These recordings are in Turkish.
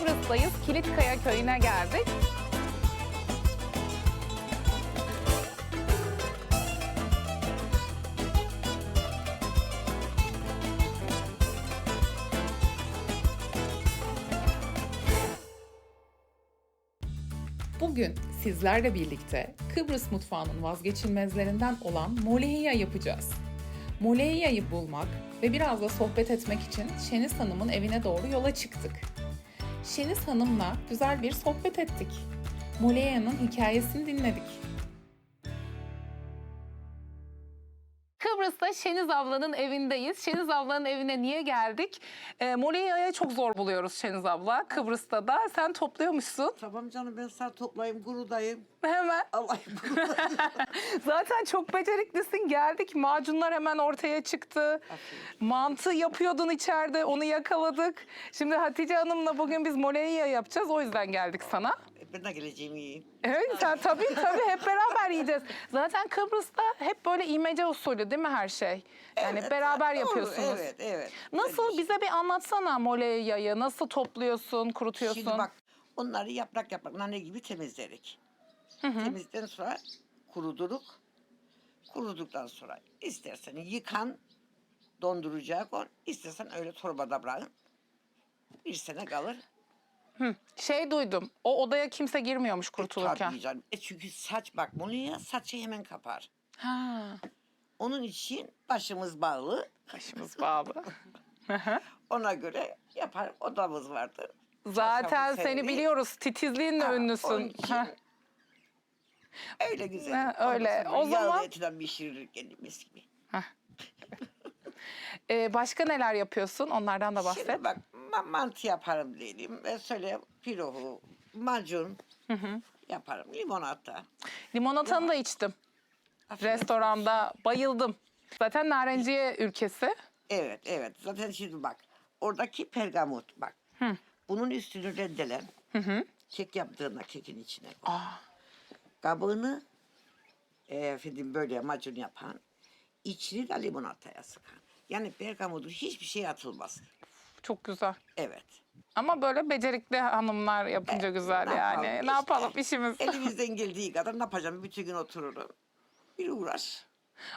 Kıbrıs'tayız. Kilitkaya köyüne geldik. Bugün sizlerle birlikte Kıbrıs mutfağının vazgeçilmezlerinden olan molehiya yapacağız. Molehiya'yı bulmak ve biraz da sohbet etmek için Şeniz Hanım'ın evine doğru yola çıktık. Şeniz Hanım'la güzel bir sohbet ettik. Molehiya'nın hikayesini dinledik. Şeniz ablanın evindeyiz. Şeniz ablanın evine niye geldik? E, Molehiya'yı çok zor buluyoruz Şeniz abla. Kıbrıs'ta da. Sen topluyormuşsun. Tamam canım ben sana toplayayım gurudayım. Hemen. Alayım gurudayım. Zaten çok beceriklisin. Geldik. Macunlar hemen ortaya çıktı. Mantı yapıyordun içeride. Onu yakaladık. Şimdi Hatice Hanım'la bugün biz molehiya yapacağız. O yüzden geldik sana. Ben de geleceğim yiyeyim. Evet sen tabii tabii hep beraber yiyeceğiz. Zaten Kıbrıs'ta hep böyle imece usulü değil mi her şey? Yani Evet, beraber doğru, yapıyorsunuz. Evet evet. Nasıl Öyle. bize bir anlatsana molehiyayı. Nasıl topluyorsun, kurutuyorsun? Şimdi bak onları yaprak yaprak nane gibi temizlerik. Temizden sonra kuruduruk. Kuruduktan sonra istersen yıkan dondurucuya koy. istersen öyle torbada bırakın. Bir sene kalır. Şey duydum. O odaya kimse girmiyormuş E, kurtulurken. tabii canım. E çünkü saç bak bunu ya saçı hemen kapar. Ha, Onun için başımız bağlı. başımız bağlı. Ona göre yapar odamız vardır. Zaten Çarşafı seni biliyoruz. Titizliğinle Ha, onun ünlüsün. için Heh. Öyle güzel. Ha, öyle. O yağlı zaman- etinden pişirilir kendimiz gibi. Ee, başka neler yapıyorsun? Onlardan da bahset. Şimdi bak ma- mantı yaparım diyelim. Ben söyle pirohu, macun yaparım. Limonata. Limonatanı da içtim. Afiyet Restoranda bayıldım. Zaten narenciye ülkesi. Evet evet. Zaten şimdi bak. Oradaki pergamut bak. Bunun üstünü reddelen. Kek yaptığında kekin içine koy. Kabuğunu e, efendim böyle macun yapan. içini de limonataya sıkan. Yani pergamutu hiçbir şey atılmaz. Çok güzel. Evet. Ama böyle becerikli hanımlar yapınca güzel Ne yani. yapalım Ne işte. yapalım işimiz. Elimizden geldiği kadar ne yapacağım? Bütün gün otururum. Bir uğraş.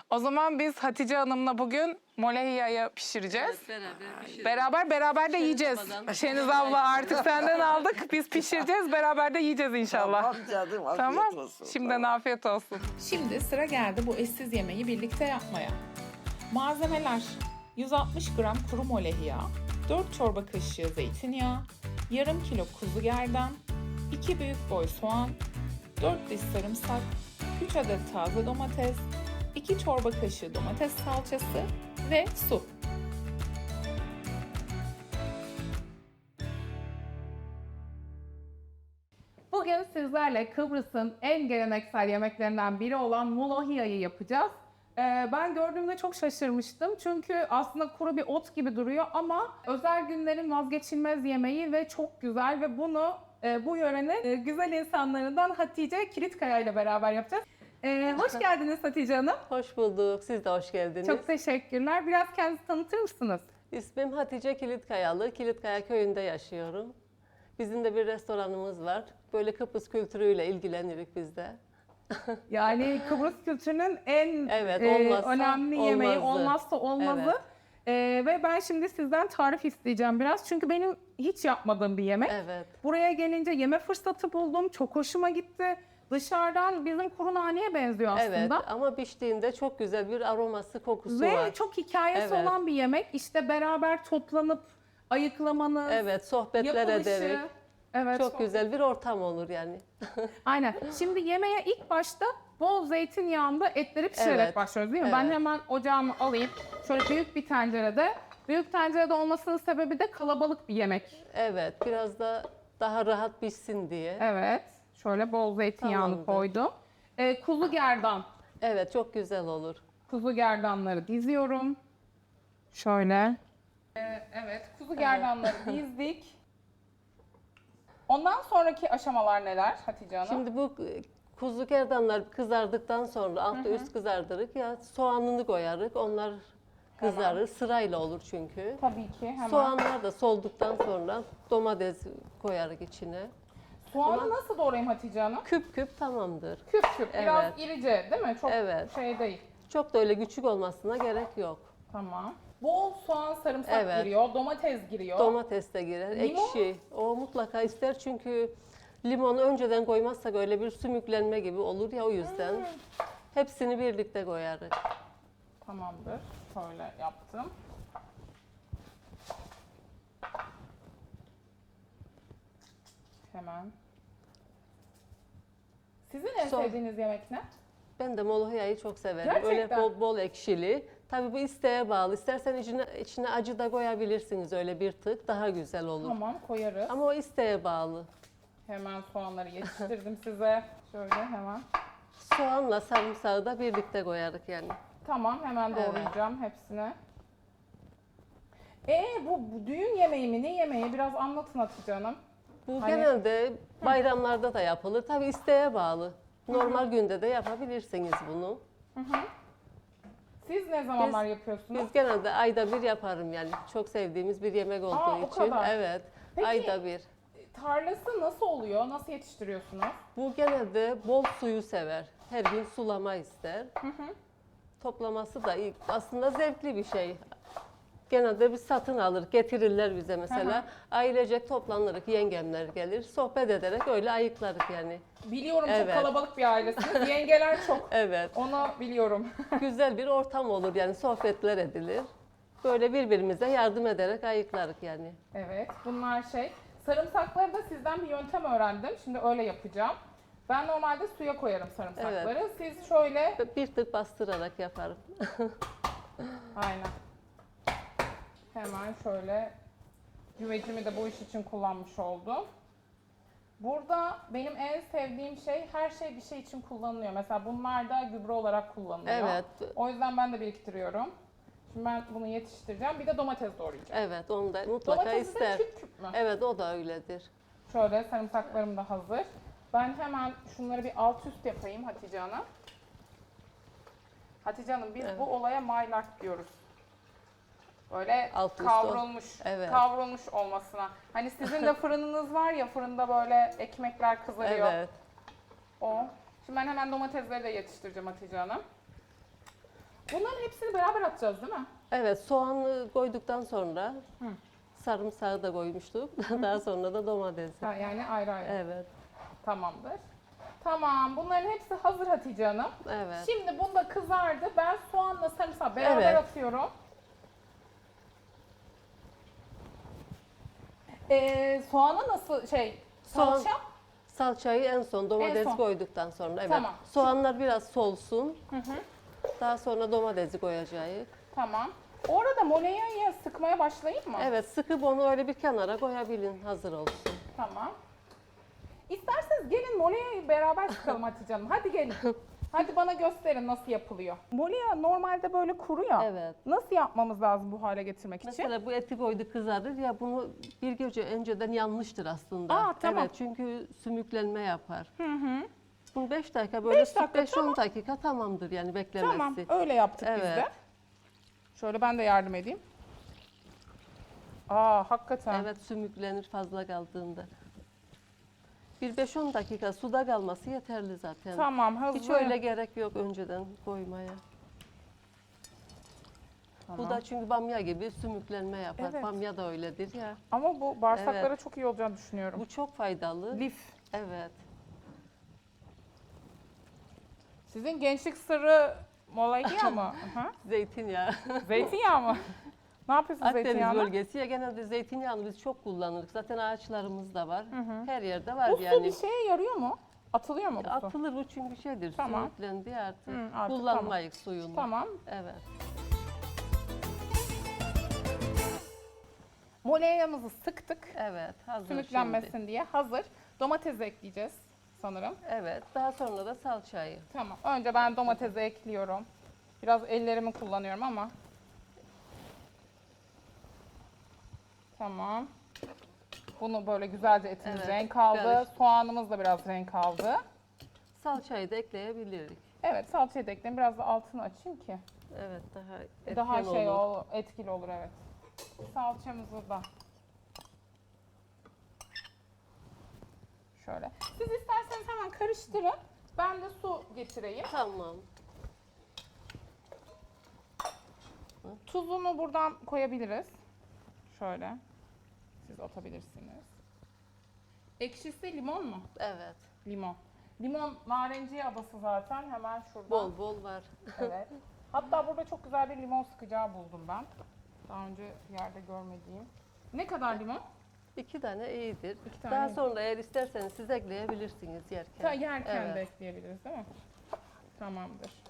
O zaman biz Hatice Hanım'la bugün molehiyayı pişireceğiz. Beraber pişirelim. Beraber beraber de yiyeceğiz. Şeniz abla artık senden aldık. Biz pişireceğiz. Beraber de yiyeceğiz inşallah. Tamam canım. Afiyet Tamam. olsun. Şimdiden afiyet olsun. Şimdi sıra geldi bu eşsiz yemeği birlikte yapmaya. Malzemeler 160 gram kuru molehiya, 4 çorba kaşığı zeytinyağı, yarım kilo kuzu gerdan, 2 büyük boy soğan, 4 diş sarımsak, 3 adet taze domates, 2 çorba kaşığı domates salçası ve su. Bugün sizlerle Kıbrıs'ın en geleneksel yemeklerinden biri olan molohiyayı yapacağız. Ee, ben gördüğümde çok şaşırmıştım çünkü aslında kuru bir ot gibi duruyor ama özel günlerin vazgeçilmez yemeği ve çok güzel ve bunu e, bu yörenin e, güzel insanlarından Hatice Kilitkaya ile beraber yapacağız. Ee, hoş geldiniz Hatice Hanım. Hoş bulduk. Siz de hoş geldiniz. Çok teşekkürler. Biraz kendinizi tanıtır mısınız? İsmim Hatice Kilitkayalı. Kilitkaya köyünde yaşıyorum. Bizim de bir restoranımız var. Böyle Kıbrıs kültürüyle ilgilenirik biz de. Yani Kıbrıs kültürünün en Evet, e, olmazsa önemli yemeği, olmazsa olmazı. Evet. E, ve ben şimdi sizden tarif isteyeceğim biraz. Çünkü benim hiç yapmadığım bir yemek. Evet. Buraya gelince yeme fırsatı buldum. Çok hoşuma gitti. Dışarıdan bizim kuru naneye benziyor aslında. Evet ama piştiğinde çok güzel bir aroması, kokusu Ve var. çok hikayesi Evet. olan bir yemek. İşte beraber toplanıp ayıklamanız, Evet, sohbetler yapılışı. ederek. Evet. Çok güzel bir ortam olur yani. Aynen. Şimdi yemeğe ilk başta bol zeytinyağında etleri pişirerek Evet, başlıyoruz değil mi? Ben evet. hemen ocağımı alayım. Şöyle büyük bir tencerede. Büyük tencerede olmasının sebebi de kalabalık bir yemek. Evet, biraz da daha rahat pişsin diye. Evet. Şöyle bol zeytinyağını Tamamdır. koydum. Ee, kuzu gerdan. Evet, çok güzel olur. Kuzu gerdanları diziyorum. Şöyle. Ee, evet, kuzu gerdanları dizdik. Ondan sonraki aşamalar neler Hatice Hanım? Şimdi bu e, kuzu gerdanlar kızardıktan sonra altı üst kızardırık ya soğanını koyarık. Onlar kızarır. Sırayla olur çünkü. Tabii ki hemen. Soğanlar da solduktan sonra domates koyarız içine. Soğanı Ama- nasıl doğrayayım Hatice Hanım? Küp küp tamamdır. Küp küp, biraz Evet. irice değil mi? Çok Evet. şey değil. Çok da öyle küçük olmasına gerek yok. Tamam. Bol soğan, sarımsak Evet. giriyor, domates giriyor. Domates de girer, Limon? ekşi. O mutlaka ister çünkü limonu önceden koymazsak öyle bir sümüklenme gibi olur ya o yüzden. Hmm. Hepsini birlikte koyarız. Tamamdır. Şöyle yaptım. Hemen. Sizin en Son- sevdiğiniz yemek ne? Ben de molohiyayı çok severim. Öyle Gerçekten? bol bol ekşili. Tabii bu isteğe bağlı. İstersen içine, içine acı da koyabilirsiniz öyle bir tık. Daha güzel olur. Tamam koyarız. Ama o isteğe bağlı. Hemen soğanları yetiştirdim size. Şöyle hemen. Soğanla sarımsağı da birlikte koyarız yani. Tamam hemen Evet. doğrayacağım hepsini. Ee bu, bu düğün yemeği mi ne yemeği biraz anlatın Hatice Hanım. Bu Hani- genelde bayramlarda da yapılır. Tabii isteğe bağlı. Normal günde de yapabilirsiniz bunu. Siz ne zamanlar yapıyorsunuz? Biz genelde ayda bir yaparım yani. Çok sevdiğimiz bir yemek olduğu Aa, o için. kadar. Evet. Peki- Ayda bir. Tarlası nasıl oluyor? Nasıl yetiştiriyorsunuz? Bu genelde bol suyu sever. Her gün sulama ister. Toplaması da iyi. aslında zevkli bir şey. Genelde biz satın alır, getirirler bize mesela. Hı. Ailecek toplanırız, yengemler gelir. Sohbet ederek öyle ayıklarız yani. Biliyorum Evet. çok kalabalık bir ailesiniz. Yengeler çok. Evet. Onu biliyorum. Güzel bir ortam olur yani sohbetler edilir. Böyle birbirimize yardım ederek ayıklarız yani. evet bunlar şey. Sarımsakları da sizden bir yöntem öğrendim. Şimdi öyle yapacağım. Ben normalde suya koyarım sarımsakları. Siz şöyle Bir tık bastırarak yaparım. Aynen. Hemen şöyle güvecimi de bu iş için kullanmış oldum. Burada benim en sevdiğim şey her şey bir şey için kullanılıyor. Mesela bunlar da gübre olarak kullanılıyor. Evet. O yüzden ben de biriktiriyorum. Şimdi ben bunu yetiştireceğim. Bir de domates doğrayacağım. Evet onu da mutlaka Domatesi ister. de küp küp mü? Evet o da öyledir. Şöyle sarımsaklarım da hazır. Ben hemen şunları bir alt üst yapayım Hatice Hanım. Hatice Hanım biz Evet. bu olaya maylak diyoruz. Böyle Alt üst kavrulmuş, Evet. kavrulmuş olmasına. Hani sizin de fırınınız var ya fırında böyle ekmekler kızarıyor. Evet. O. Şimdi ben hemen domatesleri de yetiştireceğim Hatice Hanım. Bunların hepsini beraber atacağız değil mi? Evet soğanı koyduktan sonra sarımsağı da koymuştuk. Daha sonra da domatesi. Ha, yani ayrı ayrı. Evet. Tamamdır. Tamam bunların hepsi hazır Hatice Hanım. Evet. Şimdi bunda kızardı. Ben soğanla sarımsağı beraber Evet. atıyorum. Ee, soğana nasıl şey Soğan- salça? Salçayı en son domates son. koyduktan sonra evet. Tamam. Soğanlar biraz solsun. Hı hı. Daha sonra domatesi koyacağız. Tamam. Orada molenyayı sıkmaya başlayayım mı? Evet sıkıp onu öyle bir kenara koyabilin hazır olsun. Tamam. İsterseniz gelin molenyayı beraber sıkalım Hatice Hanım. Hadi gelin. Hadi bana gösterin nasıl yapılıyor. Molenya normalde böyle kuru ya. Evet. Nasıl yapmamız lazım bu hale getirmek için? Mesela bu eti koydu kızarır ya bunu bir gece önceden yanmıştır aslında. Aa, tamam. Evet çünkü sümüklenme yapar. Hı hı. Bunu 5 dakika böyle Beş dakika, 5-10 dakika tamamdır yani beklemesi. Tamam öyle yaptık biz Evet. de. Şöyle ben de yardım edeyim. Aa hakikaten. Evet sümüklenir fazla kaldığında. Bir 5-10 dakika suda kalması yeterli zaten. Tamam hazır. Hiç öyle gerek yok önceden koymaya. Tamam. Bu da çünkü bamya gibi sümüklenme yapar. Evet. Bamya da öyledir ya. Ama bu bağırsaklara çok iyi olacağını düşünüyorum. Bu çok faydalı. Lif. Evet. Sizin gençlik sırrı molayya mı? Hı. Zeytinyağı. Zeytinyağı mı? ne yapıyorsunuz Akdeniz zeytinyağına? bölgesi ya genelde zeytinyağını biz çok kullanırız. Zaten ağaçlarımız da var. Her yerde var Bu su yani. bir şeye yarıyor mu? Atılıyor mu bu su? Atılır bu çünkü şeydir. Tamam. Sümüklendi artık. Hı, artık Kullanmayız suyunu. Tamam. Evet. Moleyamızı sıktık. Evet. Hazır Sümüklenmesin şimdi. diye hazır. Domates ekleyeceğiz sanırım. Evet. Daha sonra da salçayı. Tamam. Önce ben domatesi ekliyorum. Biraz ellerimi kullanıyorum ama. Tamam. Bunu böyle güzelce etimiz Evet, renk aldı. karış- Soğanımız da biraz renk aldı. Salçayı da ekleyebiliriz. Evet salçayı da ekleyin. Biraz da altını açayım ki. Evet daha etken Daha şey olur. ol, etkili olur evet. Salçamızı da şöyle. Siz isterseniz hemen karıştırın. Ben de su getireyim. Tamam. Tuzunu buradan koyabiliriz. Şöyle. Siz atabilirsiniz. Ekşisi limon mu? Evet. Limon. Limon narenciye adası zaten hemen şurada. Bol bol var. Evet. Hatta burada çok güzel bir limon sıkacağı buldum ben. Daha önce yerde görmediğim. Ne kadar limon? İki tane iyidir. İki tane Daha iyi. sonra eğer isterseniz siz ekleyebilirsiniz yerken. Ta yerken Evet. de ekleyebiliriz değil mi? Tamamdır.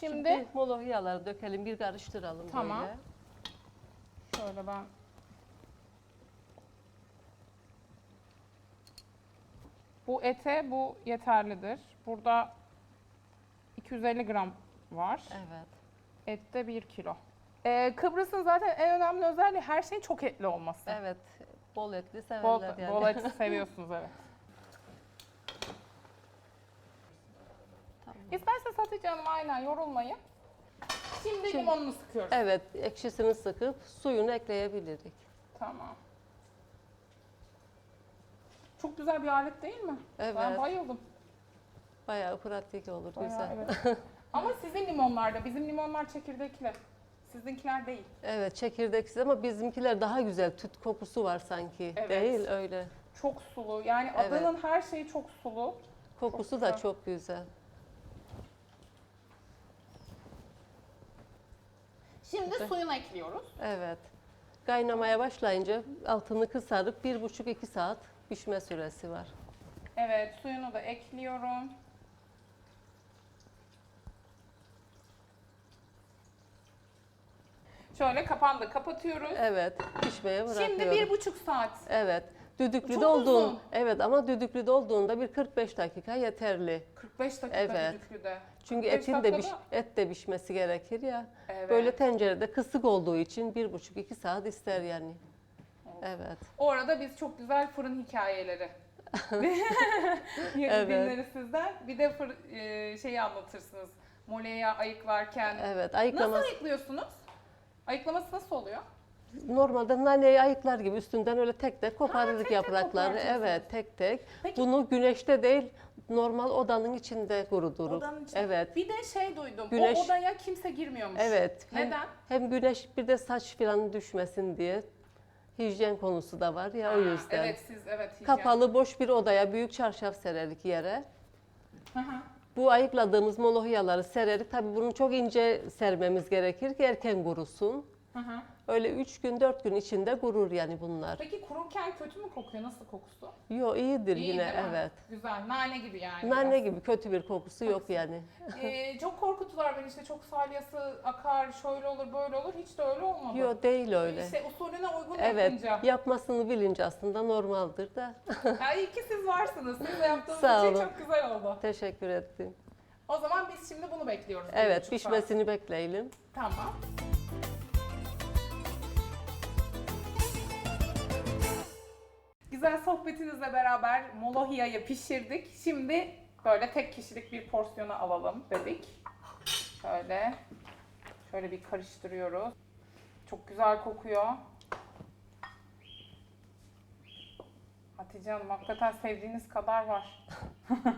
Şimdi, Şimdi molohiyaları dökelim, bir karıştıralım Tamam. böyle. şöyle ben Bu ete bu yeterlidir. Burada 250 gram var. Evet. Ette 1 kilo. Ee, Kıbrıs'ın zaten en önemli özelliği her şeyin çok etli olması. Evet. Bol etli Bol, severler yani. bol et seviyorsunuz evet. Tamam. İsterseniz Hatice Hanım aynen yorulmayın. Şimdi, Şimdi- limonunu sıkıyoruz. Evet, ekşisini sıkıp suyunu ekleyebiliriz. Tamam. Çok güzel bir alet değil mi? Evet. Ben bayıldım. Bayağı pratik olur, Bayağı, güzel. evet. Ama sizin limonlarda, bizim limonlar çekirdekli. Sizinkiler değil. Evet, çekirdeksiz ama bizimkiler daha güzel. Tüt kokusu var sanki. Evet. Değil öyle. Çok sulu. Yani Evet. adının her şeyi çok sulu. Kokusu Çok da güzel. çok güzel. Şimdi suyunu ekliyoruz. Evet. Kaynamaya başlayınca altını kısarıp bir buçuk iki saat pişme süresi var. Evet, suyunu da ekliyorum. Şöyle kapağını da kapatıyoruz. Evet, pişmeye bırakıyoruz. Şimdi bir buçuk saat. Evet. Düdüklüde Çok olduğun, uzun. evet ama düdüklüde olduğunda bir 45 dakika yeterli. 45 dakika Evet. düdüklüde. Çünkü 45 etin de piş, et de pişmesi gerekir ya. Evet. Böyle tencerede kısık olduğu için bir buçuk iki saat ister yani. Evet. O arada biz çok güzel fırın hikayeleri Evet. dinleriz sizden. Bir de fır, e, şeyi anlatırsınız. Moleya ayıklarken. Evet. Nasıl Ayıklaması ayıklıyorsunuz? Ayıklaması nasıl oluyor? normalde naneyi ayıklar gibi üstünden öyle tek tek koparırdık tek kopartıyorsunuz. Evet, tek tek. Peki- Bunu güneşte değil, normal odanın içinde kuruduruk. Odanın içinde. Evet. Bir de şey duydum. Güneş- O odaya kimse girmiyormuş. Evet. Hem, Neden? hem güneş bir de saç falan düşmesin diye hijyen konusu da var ya o yüzden. Evet siz evet. hijyen. Kapalı boş bir odaya büyük çarşaf sererik yere. Hı hı. Bu ayıkladığımız molohiyaları sererik. Tabii bunu çok ince sermemiz gerekir ki erken kurusun. Hı hı. Öyle 3 gün 4 gün içinde kurur yani bunlar. Peki kururken kötü mü kokuyor? Nasıl kokusu? Yo iyidir İyi yine değil mi? evet. Güzel. Nane gibi yani. Nane biraz. gibi kötü bir kokusu yok yani. Ee, çok korkuttular beni işte çok salyası akar, şöyle olur, böyle olur. Hiç de öyle olmadı. Yo değil öyle. İşte usulüne uygun Evet yapınca. yapmasını bilince aslında normaldir de. Ya iyi ki siz varsınız. Siz de yaptığınız Sağ için olun. çok güzel oldu. Teşekkür ettim. O zaman biz şimdi bunu bekliyoruz. bir Evet buçuk saat. pişmesini bekleyelim. Tamam. Güzel sohbetinizle beraber molohiyayı pişirdik. Şimdi böyle tek kişilik bir porsiyona alalım dedik. Şöyle şöyle bir karıştırıyoruz. Çok güzel kokuyor. Hatice Hanım hakikaten sevdiğiniz kadar var.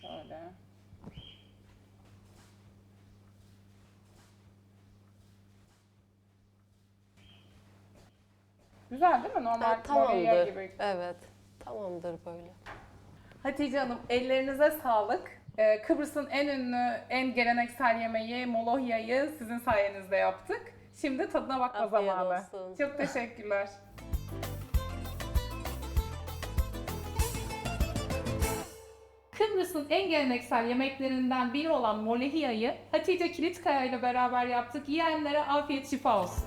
Şöyle. Güzel değil mi? Normal Ha, moleya tamamdır. gibi. Evet. Tamamdır böyle. Hatice Hanım ellerinize sağlık. Ee, Kıbrıs'ın en ünlü, en geleneksel yemeği molohyayı sizin sayenizde yaptık. Şimdi tadına bakma Afiyet zamanı. olsun. Çok teşekkürler. Kıbrıs'ın en geleneksel yemeklerinden biri olan molehiyayı Hatice Kilitkaya ile beraber yaptık. Yiyenlere afiyet şifa olsun.